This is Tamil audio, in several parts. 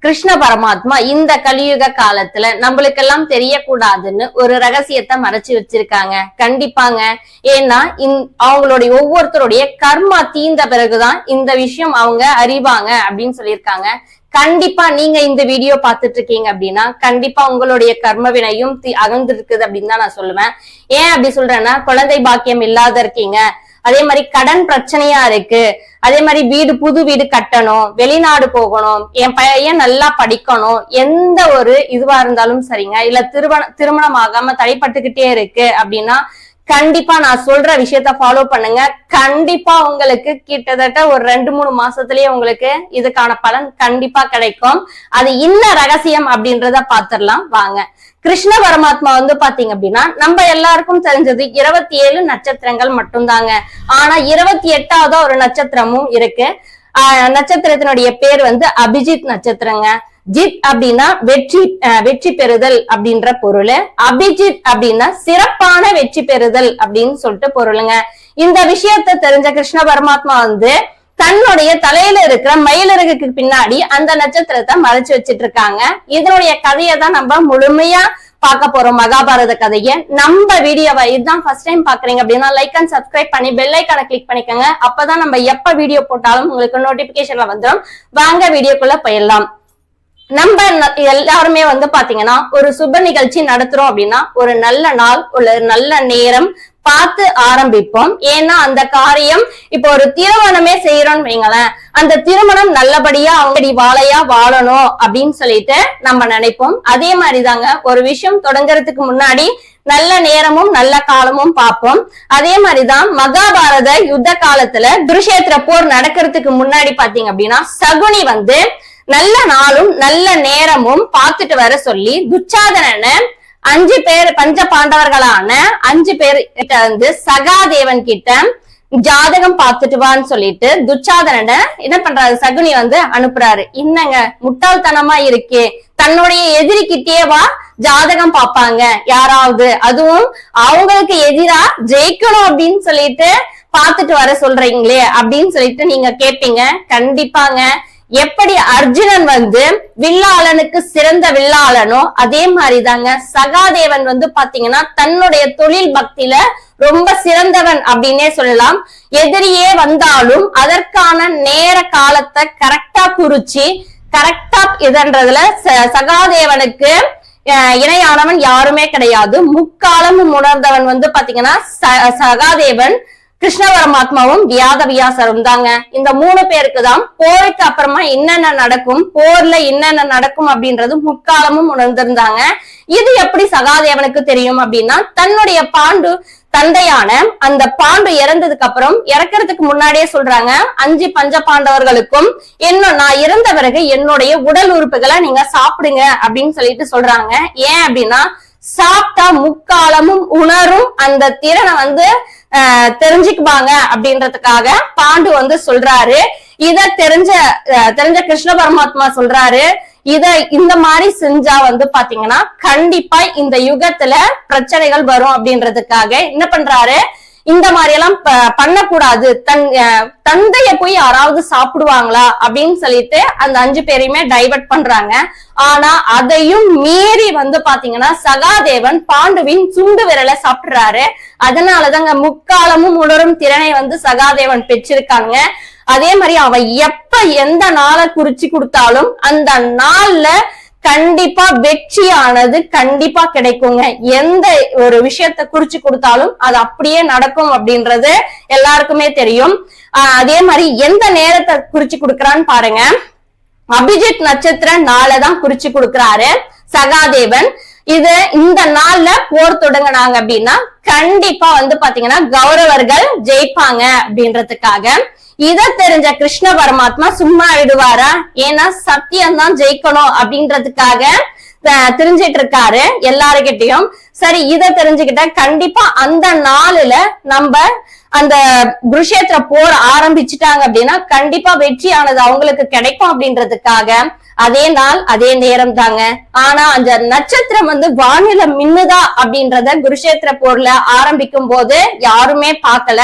கிருஷ்ண பரமாத்மா இந்த கலியுக காலத்துல நம்மளுக்கெல்லாம் தெரியக்கூடாதுன்னு ஒரு ரகசியத்தை மறைச்சு வச்சிருக்காங்க. கண்டிப்பாங்க. ஏன்னா இந்- அவங்களுடைய ஒவ்வொருத்தருடைய கர்மா தீந்த பிறகுதான் இந்த விஷயம் அவங்க அறிவாங்க அப்படின்னு சொல்லியிருக்காங்க. கண்டிப்பா நீங்க இந்த வீடியோ பார்த்துட்டு இருக்கீங்க அப்படின்னா கண்டிப்பா உங்களுடைய கர்ம வினையும் தி- அப்படின்னு தான் நான் சொல்லுவேன். ஏன் அப்படி சொல்றேன்னா குழந்தை பாக்கியம் இல்லாத இருக்கீங்க. அதே மாதிரி கடன் பிரச்சனையா இருக்கு. அதே மாதிரி வீடு புது வீடு கட்டணும் வெளிநாடு போகணும் என் பையன் நல்லா படிக்கணும் எந்த ஒரு இதுவா இருந்தாலும் சரிங்க. இல்ல திருமண திருமணம் ஆகாம தடைப்பட்டுக்கிட்டே இருக்கு அப்படின்னா கண்டிப்பா நான் சொல்ற விஷயத்த ஃபாலோ பண்ணுங்க. கண்டிப்பா உங்களுக்கு கிட்டத்தட்ட ஒரு ரெண்டு மூணு மாசத்துலயே உங்களுக்கு இதுக்கான பலன் கண்டிப்பா கிடைக்கும். அது என்ன ரகசியம் அப்படின்றத பாத்திரலாம் வாங்க. கிருஷ்ண பரமாத்மா வந்து பாத்தீங்க அப்படின்னா நம்ம எல்லாருக்கும் தெரிஞ்சது இருபத்தி ஏழு நட்சத்திரங்கள் மட்டும்தாங்க. ஆனா இருபத்தி எட்டாவது ஒரு நட்சத்திரமும் இருக்கு. ஆஹ் நட்சத்திரத்தினுடைய பேர் வந்து அபிஜித் நட்சத்திரங்க. ஜித் அப்படின்னா வெற்றி வெற்றி பெறுதல் அப்படின்ற பொருள். அபிஜித் அப்படின்னா சிறப்பான வெற்றி பெறுதல் அப்படின்னு சொல்லிட்டு பொருளுங்க. இந்த விஷயத்தை தெரிஞ்ச கிருஷ்ண பரமாத்மா வந்து தன்னுடைய தலையில இருக்கிற மயிலிறகுக்கு பின்னாடி அந்த நட்சத்திரத்தை மறைச்சு வச்சிட்டு இருக்காங்க இதனுடைய கதையை தான் நம்ம முழுமையா பார்க்க போறோம். மகாபாரத கதையை. நம்ம வீடியோவை இதுதான் ஃபர்ஸ்ட் டைம் பாக்குறீங்க அப்படின்னா லைக் அண்ட் சப்ஸ்கிரைப் பண்ணி பெல் ஐக்கான கிளிக் பண்ணிக்கோங்க. அப்பதான் நம்ம எப்ப வீடியோ போட்டாலும் உங்களுக்கு நோட்டிபிகேஷன்ல வந்துடும் வாங்க வீடியோக்குள்ள போயிடலாம். நம்ம எல்லாருமே வந்து பாத்தீங்கன்னா ஒரு சுப நிகழ்ச்சி நடத்துறோம் அப்படின்னா ஒரு நல்ல நாள் ஒரு நல்ல நேரம் பார்த்து ஆரம்பிப்போம். ஏன்னா அந்த காரியம் இப்போ ஒரு திருமணமே செய்யறோம்னு வைங்களேன். அந்த திருமணம் நல்லபடியா அவங்க வாழையா வாழணும் அப்படின்னு சொல்லிட்டு நம்ம நினைப்போம். அதே மாதிரிதாங்க ஒரு விஷயம் தொடங்குறதுக்கு முன்னாடி நல்ல நேரமும் நல்ல காலமும் பார்ப்போம். அதே மாதிரிதான் மகாபாரத யுத்த காலத்துல குருஷேத்திர போர் நடக்கிறதுக்கு முன்னாடி பாத்தீங்க அப்படின்னா சகுனி வந்து நல்ல நாளும் நல்ல நேரமும் பார்த்துட்டு வர சொல்லி துச்சாதனனை அஞ்சு பேர் பஞ்ச பாண்டவர்களான அஞ்சு பேர் கிட்ட வந்து சகாதேவன் கிட்ட ஜாதகம் பார்த்துட்டு வான்னு சொல்லிட்டு துச்சாதன என்ன பண்றாரு? சகுனி வந்து அனுப்புறாரு. என்னங்க முட்டாள்தனமா இருக்கே. தன்னுடைய எதிரிக்கிட்டே வா ஜாதகம் பார்ப்பாங்க. யாராவது அதுவும் அவங்களுக்கு எதிரா ஜெயிக்கணும் அப்படின்னு சொல்லிட்டு பார்த்துட்டு வர சொல்றீங்களே அப்படின்னு சொல்லிட்டு நீங்க கேட்பீங்க கண்டிப்பாங்க. எப்படி அர்ஜுனன் வந்து வில்லாளனுக்கு சிறந்த வில்லாளனோ அதே மாதிரிதாங்க சகாதேவன் வந்து பாத்தீங்கன்னா தன்னுடைய தொழில் பக்தியில ரொம்ப சிறந்தவன் அப்படின்னே சொல்லலாம். எதிரியே வந்தாலும் அதற்கான நேர காலத்தை கரெக்டா குறிச்சு கரெக்டா இதன்றதுல ச- சகாதேவனுக்கு அஹ், இணையானவன் யாருமே கிடையாது. முக்காலமும் உணர்ந்தவன் வந்து பாத்தீங்கன்னா ச- சகாதேவன். கிருஷ்ண பரமாத்மாவும் வியாத வியாசரும் தாங்க. இந்த மூணு பேருக்கு தான் போருக்கு அப்புறமா என்னென்ன நடக்கும் போர்ல என்னென்ன நடக்கும் அப்படின்றது முற்காலமும் உணர்ந்திருந்தாங்க. இது எப்படி சகாதேவனுக்கு தெரியும் அப்படின்னா தன்னுடைய பாண்டு தந்தையான அந்த பாண்டு இறந்ததுக்கு அப்புறம் இறக்கிறதுக்கு முன்னாடியே சொல்றாங்க அஞ்சு பஞ்ச பாண்டவர்களுக்கும் என்ன நான் இறந்த பிறகு என்னுடைய உடல் உறுப்புகளை நீங்க சாப்பிடுங்க அப்படின்னு சொல்லிட்டு சொல்றாங்க. ஏன் அப்படின்னா சாப்பிட்டா முக்காலமும் உணரும். அந்த திறனை வந்து தெரிஞ்சுக்குவாங்க அப்படின்றதுக்காக பாண்டு வந்து சொல்றாரு. இத தெரிஞ்ச தெரிஞ்ச கிருஷ்ண பரமாத்மா சொல்றாரு. இத இந்த மாதிரி செஞ்சா வந்து பாத்தீங்கன்னா கண்டிப்பா இந்த யுகத்துல பிரச்சனைகள் வரும் அப்படின்றதுக்காக என்ன பண்றாரு? இந்த மாதிரி எல்லாம் ப- பண்ணக்கூடாது. தன் அஹ், தந்தைய போய் யாராவது சாப்பிடுவாங்களா அப்படின்னு சொல்லிட்டு அந்த அஞ்சு பேரையுமே டைவர்ட் பண்றாங்க. ஆனா அதையும் மீறி வந்து பாத்தீங்கன்னா சகாதேவன் பாண்டுவின் சுண்டு விரலை சாப்பிடுறாரு. அதனாலதாங்க முக்காலமும் உணரும் திறனை வந்து சகாதேவன் பெற்றிருக்காங்க. அதே மாதிரி அவன் எப்ப எந்த நாளை குறிச்சு கொடுத்தாலும் அந்த நாள்ல கண்டிப்பா வெற்றியானது கண்டிப்பா கிடைக்குங்க. எந்த ஒரு விஷயத்த குறிச்சு கொடுத்தாலும் அது அப்படியே நடக்கும் அப்படின்றது எல்லாருக்குமே தெரியும். ஆஹ் அதே மாதிரி எந்த நேரத்தை குறிச்சு கொடுக்கறான்னு பாருங்க. அபிஜித் நட்சத்திர நாளை தான் குறிச்சு கொடுக்கறாரு. சகாதேவன். இது இந்த நாள்ல போர் தொடங்குனாங்க அப்படின்னா கண்டிப்பா வந்து பாத்தீங்கன்னா கௌரவர்கள் ஜெயிப்பாங்க அப்படின்றதுக்காக. இத தெரிஞ்ச கிருஷ்ண பரமாத்மா சும்மா விடுவாரா? ஏன்னா சத்தியம் தான் ஜெயிக்கணும் அப்படின்றதுக்காக தெரிஞ்சிட்டு இருக்காரு எல்லாருக்கிட்டையும் சரி இத தெரிஞ்சுக்கிட்ட கண்டிப்பா அந்த நாளுல நம்ம அந்த குருஷேத்திர போர் ஆரம்பிச்சுட்டாங்க அப்படின்னா கண்டிப்பா வெற்றியானது அவங்களுக்கு கிடைக்கும் அப்படின்றதுக்காக. அதே நாள் அதே நேரம் தாங்க. ஆனா அந்த நட்சத்திரம் வந்து வானில மின்னுதா அப்படின்றத குருஷேத்திர போர்ல ஆரம்பிக்கும் போது யாருமே பார்க்கல.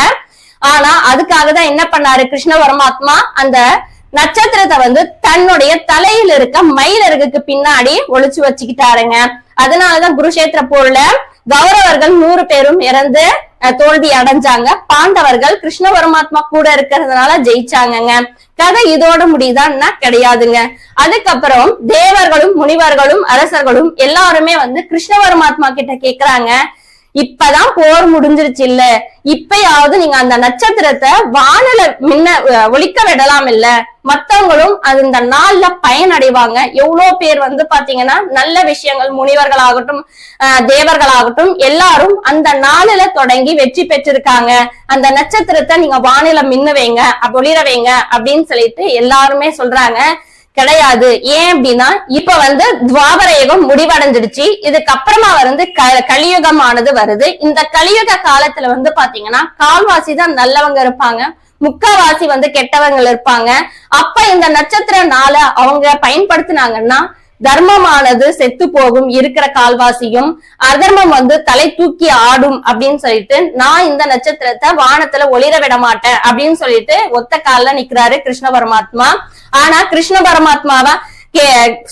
ஆனா அதுக்காக தான் என்ன பண்ணாரு கிருஷ்ண பரமாத்மா? அந்த நட்சத்திரத்தை வந்து தன்னுடைய தலையில இருக்க மயிலருகுக்கு பின்னாடி ஒளிச்சு வச்சுக்கிட்டாருங்க. அதனாலதான் குருஷேத்திர போர்ல கௌரவர்கள் நூறு பேரும் இறந்து தோல்வி அடைஞ்சாங்க. பாண்டவர்கள் கிருஷ்ண பரமாத்மா கூட இருக்கிறதுனால ஜெயிச்சாங்கங்க. கதை இதோட முடியுதான்னா கிடையாதுங்க. அதுக்கப்புறம் தேவர்களும் முனிவர்களும் அரசர்களும் எல்லாருமே வந்து கிருஷ்ண பரமாத்மா கிட்ட கேக்குறாங்க. இப்பதான் போர் முடிஞ்சிருச்சு இல்ல இப்பயாவது நீங்க அந்த நட்சத்திரத்தை வானல மின்ன ஒழிக்க விடலாம் இல்ல. மத்தவங்களும் அது இந்த நாள்ல பயனடைவாங்க. எவ்வளவு பேர் வந்து பாத்தீங்கன்னா நல்ல விஷயங்கள் முனிவர்களாகட்டும் அஹ், தேவர்களாகட்டும் எல்லாரும் அந்த நாளில தொடங்கி வெற்றி பெற்றிருக்காங்க. அந்த நட்சத்திரத்தை நீங்க வானில மின்னு வைங்க ஒளிர வைங்க அப்படின்னு சொல்லிட்டு எல்லாருமே சொல்றாங்க. கிடையாது. ஏன் அப்படின்னா இப்ப வந்து துவாபர யுகம் முடிவடைஞ்சிடுச்சு. இதுக்கப்புறமா வந்து க கலியுகமானது வருது. இந்த கலியுக காலத்துல வந்து பாத்தீங்கன்னா கால்வாசி தான் நல்லவங்க இருப்பாங்க. முக்காவாசி வந்து கெட்டவங்க இருப்பாங்க. அப்ப இந்த நட்சத்திர நாள அவங்க பயன்படுத்தினாங்கன்னா தர்மமானது செத்து போகும் இருக்கிற கால்வாசியும் அதர்மம் வந்து தலை தூக்கி ஆடும் அப்படின்னு சொல்லிட்டு நான் இந்த நட்சத்திரத்தை வானத்துல ஒளிர விட மாட்டேன் அப்படின்னு சொல்லிட்டு ஒத்த கால்ல நிக்கிறாரு கிருஷ்ண பரமாத்மா. ஆனா கிருஷ்ண பரமாத்மாவை கே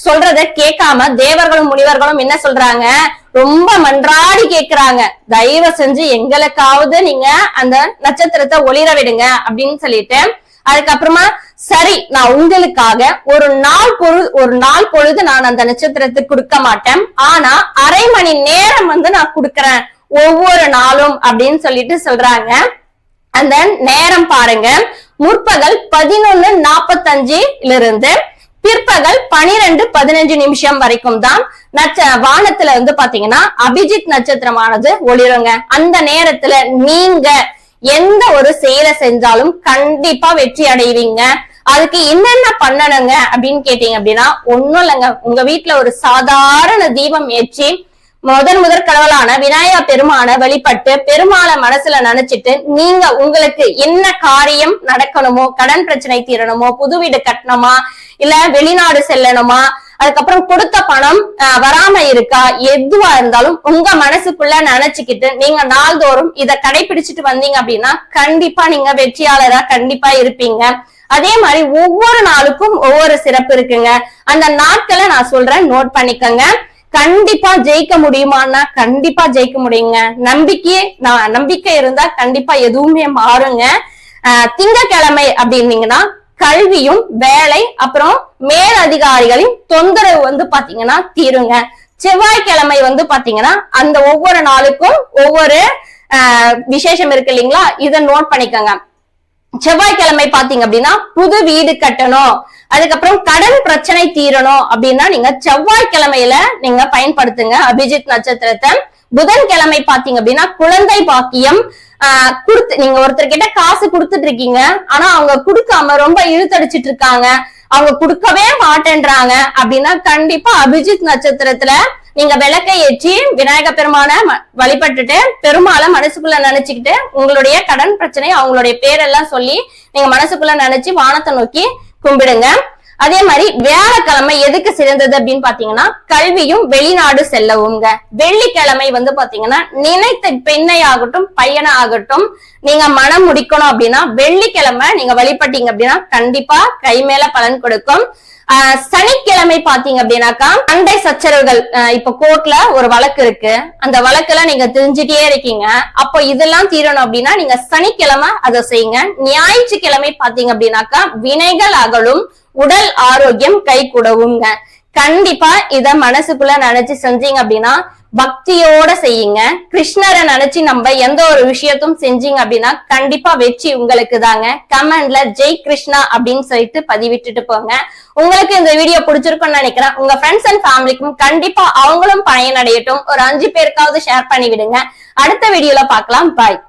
சொல்றத கேட்காம தேவர்களும் முனிவர்களும் என்ன சொல்றாங்க? ரொம்ப மன்றாடி கேக்குறாங்க தயவு செஞ்சு எங்களுக்காவது நீங்க அந்த நட்சத்திரத்தை ஒளிர விடுங்க அப்படின்னு சொல்லிட்டு அதுக்கப்புறமா சரி நான் உங்களுக்காக ஒரு நாள் பொழுது ஒரு நாள் பொழுது நான் அந்த நட்சத்திரத்துக்கு கொடுக்க மாட்டேன். ஆனா அரை மணி நேரம் வந்து நான் கொடுக்கறேன். ஒவ்வொரு நாளும் அப்படின்னு சொல்லிட்டு சொல்றாங்க. அந்த நேரம் பாருங்க. முற்பகல் பதினொன்னு நாப்பத்தஞ்சுல இருந்து பிற்பகல் பனிரெண்டு பதினஞ்சு நிமிஷம் வரைக்கும் தான் நட்ச வானத்துல வந்து பாத்தீங்கன்னா அபிஜித் நட்சத்திரமானது ஒளிருங்க. அந்த நேரத்துல நீங்க எந்த ஒரு செயலை செஞ்சாலும் கண்டிப்பா வெற்றி அடைவீங்க. அதுக்கு என்னென்ன பண்ணணுங்க அப்படின்னு கேட்டீங்க அப்படின்னா ஒண்ணும் இல்லைங்க. உங்க வீட்டுல ஒரு சாதாரண தீபம் ஏற்றி முதன் முதற் கடவுளான விநாயகா பெருமான வழிபட்டு பெருமாளை மனசுல நினைச்சிட்டு நீங்க உங்களுக்கு என்ன காரியம் நடக்கணுமோ கடன் பிரச்சனை தீரணுமோ புது வீடு கட்டணுமா இல்ல வெளிநாடு செல்லணுமா அதுக்கப்புறம் கொடுத்த பணம் வராம இருக்கா? எதுவா இருந்தாலும் உங்க மனசுக்குள்ள நினைச்சுக்கிட்டு நீங்க நாள்தோறும் இதை கடைபிடிச்சிட்டு வந்தீங்க அப்படின்னா கண்டிப்பா நீங்க வெற்றியாளரா கண்டிப்பா இருப்பீங்க. அதே மாதிரி ஒவ்வொரு நாளுக்கும் ஒவ்வொரு சிறப்பு இருக்குங்க. அந்த நாட்களை நான் சொல்றேன் நோட் பண்ணிக்கோங்க. கண்டிப்பா ஜெயிக்க முடியுமான்னா கண்டிப்பா ஜெயிக்க முடியுங்க. நம்பிக்கையே நான் நம்பிக்கை இருந்தா கண்டிப்பா எதுவுமே மாறுங்க. திங்கக்கிழமை திங்கட்கிழமை அப்படின்னீங்கன்னா கல்வியும் வேலை அப்புறம் மேலதிகாரிகளின் தொந்தரவு வந்து பாத்தீங்கன்னா தீருங்க. செவ்வாய்க்கிழமை வந்து பாத்தீங்கன்னா அந்த ஒவ்வொரு நாளுக்கும் ஒவ்வொரு ஆஹ் விசேஷம் இருக்கு இல்லைங்களா? இதை நோட் பண்ணிக்கோங்க. செவ்வாய்க்கிழமை பாத்தீங்க அப்படின்னா புது வீடு கட்டணும். அதுக்கப்புறம் கடன் பிரச்சனை தீரணும் அப்படின்னா நீங்க செவ்வாய்க்கிழமையில நீங்க பயன்படுத்துங்க. அபிஜித் நட்சத்திரத்தை புதன்கிழமை பாத்தீங்க அப்படின்னா குழந்தை பாக்கியம் ஆஹ் குடுத்து நீங்க ஒருத்தர்கிட்ட காசு கொடுத்துட்டு இருக்கீங்க. ஆனா அவங்க கொடுக்காம ரொம்ப இழுத்தடிச்சிட்டு இருக்காங்க. அவங்க கொடுக்கவே மாட்டேன்றாங்க. அப்படின்னா கண்டிப்பா அபிஜித் நட்சத்திரத்துல நீங்க விளக்கை ஏற்றி விநாயக பெருமான வழிபட்டுட்டு பெருமாளை மனசுக்குள்ள நினைச்சுக்கிட்டு உங்களுடைய கடன் பிரச்சனை அவங்களுடைய பேரெல்லாம் சொல்லி நீங்க மனசுக்குள்ள நினைச்சு வானத்தை நோக்கி கும்பிடுங்க. அதே மாதிரி வியாழக்கிழமை எதுக்கு சிறந்தது அப்படின்னு பாத்தீங்கன்னா கல்வியும் வெளிநாடு செல்லவுங்க வெள்ளிக்கிழமை வந்து பாத்தீங்கன்னா நினைத்த பெண்ணை ஆகட்டும் பையனை ஆகட்டும் நீங்க மனம் முடிக்கணும் அப்படின்னா வெள்ளிக்கிழமை நீங்க வழிபட்டீங்க அப்படின்னா கண்டிப்பா கை மேல பலன் கொடுக்கும். ஆஹ் சனிக்கிழமை பாத்தீங்க அப்படின்னாக்கா சண்டை சச்சரவுகள் இப்ப கோர்ட்ல ஒரு வழக்கு இருக்கு. அந்த வழக்குல நீங்க தெரிஞ்சுட்டே இருக்கீங்க. அப்போ இதெல்லாம் தீரணும் அப்படின்னா நீங்க சனிக்கிழமை அதை செய்யுங்க. ஞாயிற்றுக்கிழமை பாத்தீங்க அப்படின்னாக்கா வினைகள் அகலும். உடல் ஆரோக்கியம் கை கூடவுங்க. கண்டிப்பா இத மனசுக்குள்ள நினைச்சு செஞ்சீங்க அப்படின்னா பக்தியோட செய்யுங்க. கிருஷ்ணரை நினைச்சு நம்ம எந்த ஒரு விஷயத்தும் செஞ்சீங்க அப்படின்னா கண்டிப்பா வெற்றி உங்களுக்கு தாங்க. கமெண்ட்ல ஜெய் கிருஷ்ணா அப்படின்னு சொல்லிட்டு பதிவிட்டுட்டு போங்க. உங்களுக்கு இந்த வீடியோ பிடிச்சிருக்கும்னு நினைக்கிறேன். உங்க ஃப்ரெண்ட்ஸ் அண்ட் ஃபேமிலிக்கும் கண்டிப்பா அவங்களும் பயனடையட்டும். ஒரு அஞ்சு பேருக்காவது ஷேர் பண்ணி விடுங்க அடுத்த வீடியோல பார்க்கலாம். பாய்